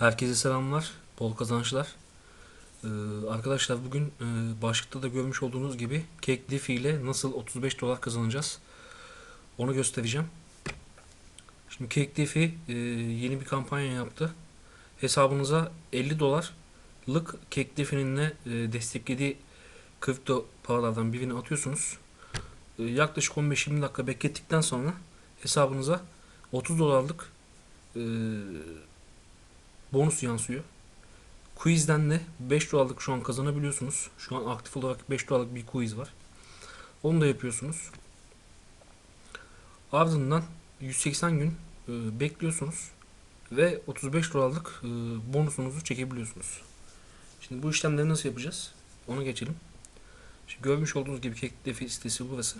Herkese selamlar, bol kazançlar. Ee, arkadaşlar bugün e, başlıkta da görmüş olduğunuz gibi Cake Diffie ile nasıl 35 dolar kazanacağız onu göstereceğim. Şimdi Cake Diffie e, yeni bir kampanya yaptı. Hesabınıza 50 dolarlık Cake Diffie'nin e, desteklediği kripto paralardan birini atıyorsunuz. E, yaklaşık 15-20 dakika beklettikten sonra hesabınıza 30 dolarlık e, bonus yansıyor. Quiz'den de 5 dolarlık şu an kazanabiliyorsunuz. Şu an aktif olarak 5 dolarlık bir quiz var. Onu da yapıyorsunuz. Ardından 180 gün e, bekliyorsunuz ve 35 dolarlık e, bonusunuzu çekebiliyorsunuz. Şimdi bu işlemleri nasıl yapacağız? Ona geçelim. Şimdi görmüş olduğunuz gibi Kekdefi sitesi burası.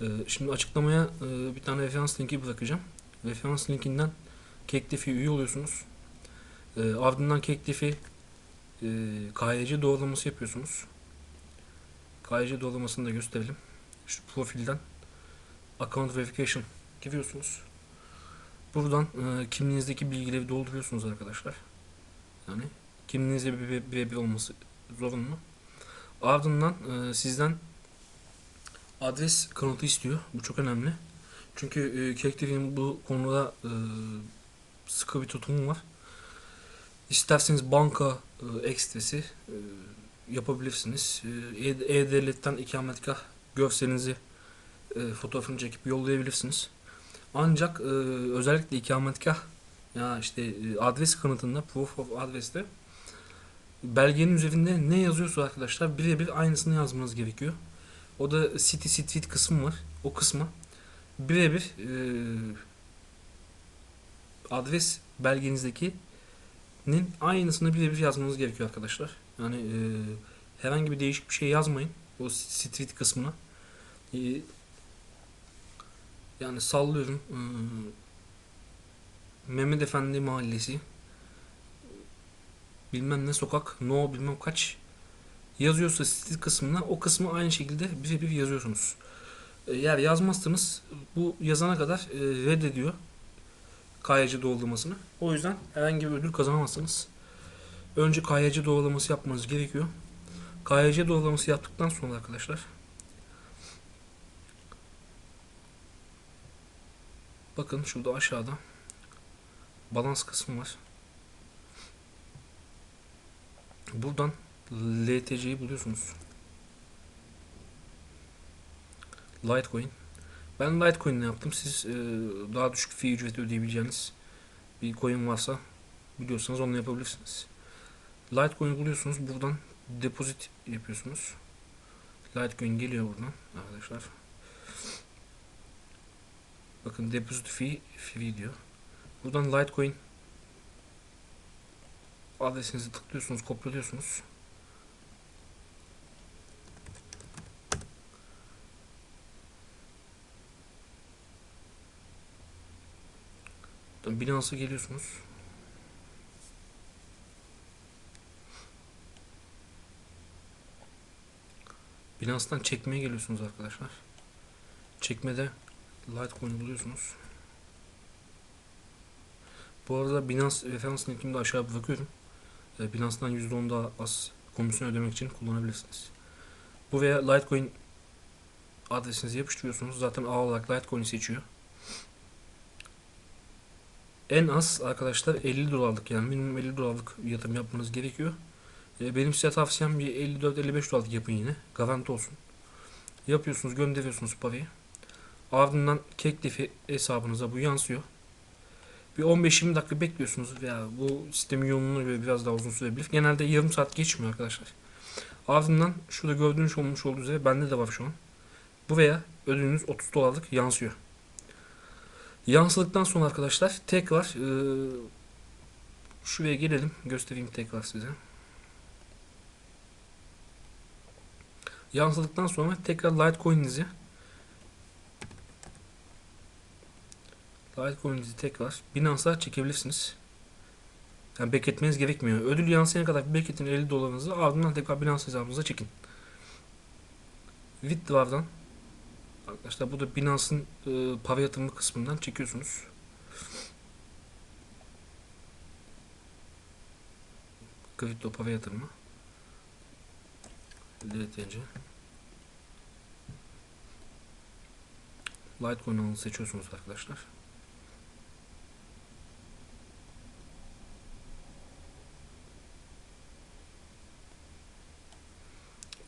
E, şimdi açıklamaya bir tane referans linki bırakacağım. Referans linkinden Kekdefi üye oluyorsunuz. E, ardından Kekdefi e, KYC doğrulaması yapıyorsunuz. KYC doğrulamasını da gösterelim. Şu profilden Account Verification giriyorsunuz. Buradan e, kimliğinizdeki bilgileri dolduruyorsunuz arkadaşlar. Yani kimliğinizde bir birebir olması zorunlu. Ardından e, sizden adres kanıtı istiyor. Bu çok önemli. Çünkü e, Kekdefi'nin bu konuda e, sıkı bir tutumu var. İsterseniz banka e, ekstresi e, yapabilirsiniz. E, E- E-Devlet'ten ikametgah görselinizi e, fotoğrafını çekip yollayabilirsiniz. Ancak e, özellikle ikametgah ya işte e, adres kanıtında proof of adreste belgenin üzerinde ne yazıyorsa arkadaşlar birebir aynısını yazmanız gerekiyor. O da city street kısmı var. O kısma birebir e, adres belgenizdeki nin aynısını birebir yazmanız gerekiyor arkadaşlar. Yani e, herhangi bir değişik bir şey yazmayın o street kısmına. E, yani sallıyorum e, Mehmet Efendi Mahallesi bilmem ne sokak no bilmem kaç yazıyorsa street kısmına o kısmı aynı şekilde birebir yazıyorsunuz. E, Eğer yazmazsanız bu yazana kadar e, reddediyor KYC doğrulamasını. O yüzden herhangi bir ödül kazanamazsınız. Önce KYC doğrulaması yapmanız gerekiyor. KYC doğrulaması yaptıktan sonra arkadaşlar bakın şurada aşağıda balans kısmı var. Buradan LTC'yi buluyorsunuz. Litecoin. Ben Litecoin ne yaptım? Siz e, daha düşük fee ücreti ödeyebileceğiniz bir coin varsa biliyorsanız onu yapabilirsiniz. Litecoin'i buluyorsunuz. Buradan deposit yapıyorsunuz. Litecoin geliyor buradan arkadaşlar. Bakın deposit fee free diyor. Buradan Litecoin adresinizi tıklıyorsunuz, kopyalıyorsunuz. Binance'a geliyorsunuz. Binance'dan çekmeye geliyorsunuz arkadaşlar. Çekmede Litecoin buluyorsunuz. Bu arada Binance referans linkimi de aşağı bırakıyorum. E, Binance'dan %10 daha az komisyon ödemek için kullanabilirsiniz. Bu veya Litecoin adresinizi yapıştırıyorsunuz. Zaten ağ olarak Litecoin'i seçiyor. En az arkadaşlar 50 dolarlık yani minimum 50 dolarlık yatırım yapmanız gerekiyor. E, benim size tavsiyem bir 54-55 dolarlık yapın yine. Garanti olsun. Yapıyorsunuz gönderiyorsunuz parayı. Ardından Keklifi hesabınıza bu yansıyor. Bir 15-20 dakika bekliyorsunuz veya bu sistemin yoğunluğuna göre biraz daha uzun sürebilir. Genelde yarım saat geçmiyor arkadaşlar. Ardından şurada gördüğünüz olmuş olduğu üzere bende de var şu an. Buraya ödülünüz 30 dolarlık yansıyor. Yansıdıktan sonra arkadaşlar tekrar e, şuraya gelelim göstereyim tekrar size. Yansıdıktan sonra tekrar Litecoin'inizi Litecoin'inizi tekrar Binance'a çekebilirsiniz. Yani bekletmeniz gerekmiyor. Ödül yansıyana kadar bekletin 50 dolarınızı ardından tekrar Binance hesabınıza çekin. Withdraw'dan Arkadaşlar bu da Binance'ın e, yatırımı kısmından çekiyorsunuz. kripto para yatırımı. LTC. Litecoin alanı seçiyorsunuz arkadaşlar.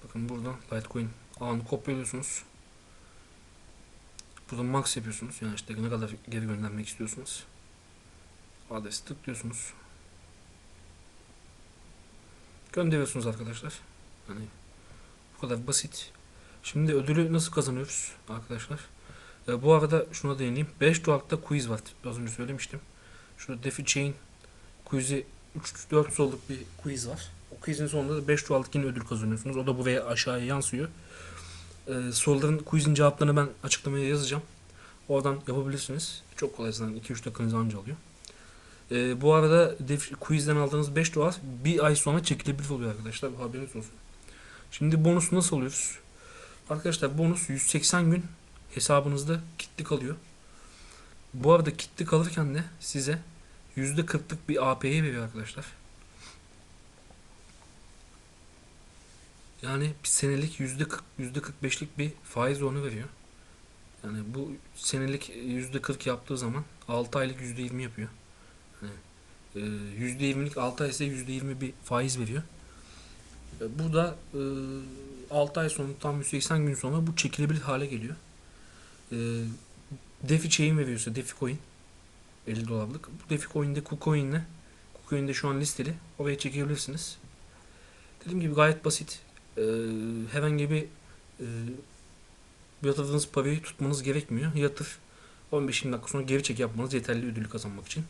Bakın buradan Litecoin alanı kopyalıyorsunuz. Burada max yapıyorsunuz. Yani işte ne kadar geri göndermek istiyorsunuz. Adresi tıklıyorsunuz. Gönderiyorsunuz arkadaşlar. Hani bu kadar basit. Şimdi ödülü nasıl kazanıyoruz arkadaşlar? Ee, bu arada şuna değineyim. 5 dolarlıkta quiz var. Az önce söylemiştim. Şurada Defi Chain quiz'i 3-4 soruluk bir quiz var. O quizin sonunda da 5 dolarlık yine ödül kazanıyorsunuz. O da buraya aşağıya yansıyor. Ee, soruların quizin cevaplarını ben açıklamaya yazacağım. Oradan yapabilirsiniz. Çok kolay zaten 2-3 dakikanızı anca alıyor. Ee, bu arada quizden aldığınız 5 dolar bir ay sonra çekilebilir oluyor arkadaşlar. Haberiniz olsun. Şimdi bonus nasıl alıyoruz? Arkadaşlar bonus 180 gün hesabınızda kilitli kalıyor. Bu arada kilitli kalırken de size %40'lık bir APY veriyor arkadaşlar. Yani bir senelik %40, %45'lik bir faiz oranı veriyor. Yani bu senelik %40 yaptığı zaman 6 aylık %20 yapıyor. E, %20'lik 6 ay ise %20 bir faiz veriyor. E, Bu da e, 6 ay sonra tam 180 gün sonra bu çekilebilir hale geliyor. E, Defi Chain veriyorsa Defi Coin 50 dolarlık. Bu Defi Coin'de KuCoin'le KuCoin'de şu an listeli. Oraya çekebilirsiniz. Dediğim gibi gayet basit. E, herhangi bir e, yatırdığınız parayı tutmanız gerekmiyor. Yatır 15-20 dakika sonra geri çek yapmanız yeterli ödülü kazanmak için.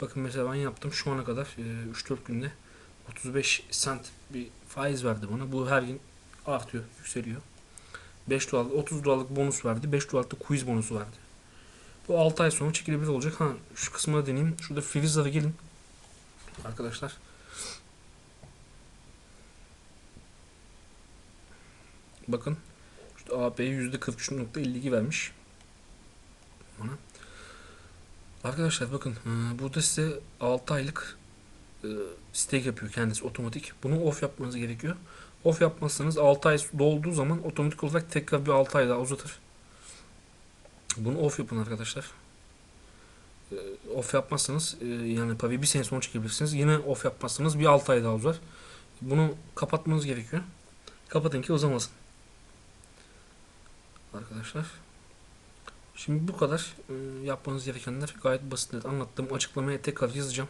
Bakın mesela ben yaptım şu ana kadar e, 3-4 günde 35 cent bir faiz verdi bana. Bu her gün artıyor, yükseliyor. 5 dolar, 30 dolarlık bonus verdi. 5 dolarlık quiz bonusu verdi. Bu 6 ay sonra çekilebilir olacak. Ha şu kısmına deneyeyim. Şurada Freezer'a gelin. Arkadaşlar. Bakın. İşte AP'ye %43.52 vermiş. Bana. Arkadaşlar bakın e, burada size 6 aylık e, stake yapıyor kendisi otomatik. Bunu off yapmanız gerekiyor. Off yapmazsanız 6 ay dolduğu zaman otomatik olarak tekrar bir 6 ay daha uzatır. Bunu off yapın arkadaşlar. E, Off yapmazsanız yani parayı bir sene sonra çekebilirsiniz. Yine off yapmazsanız bir 6 ay daha uzar. Bunu kapatmanız gerekiyor. Kapatın ki uzamasın. Arkadaşlar. Şimdi bu kadar. E, Yapmanız gerekenler gayet basit. Anlattığım açıklamaya tekrar yazacağım.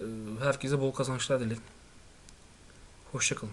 E, Herkese bol kazançlar dilerim. Hoşçakalın.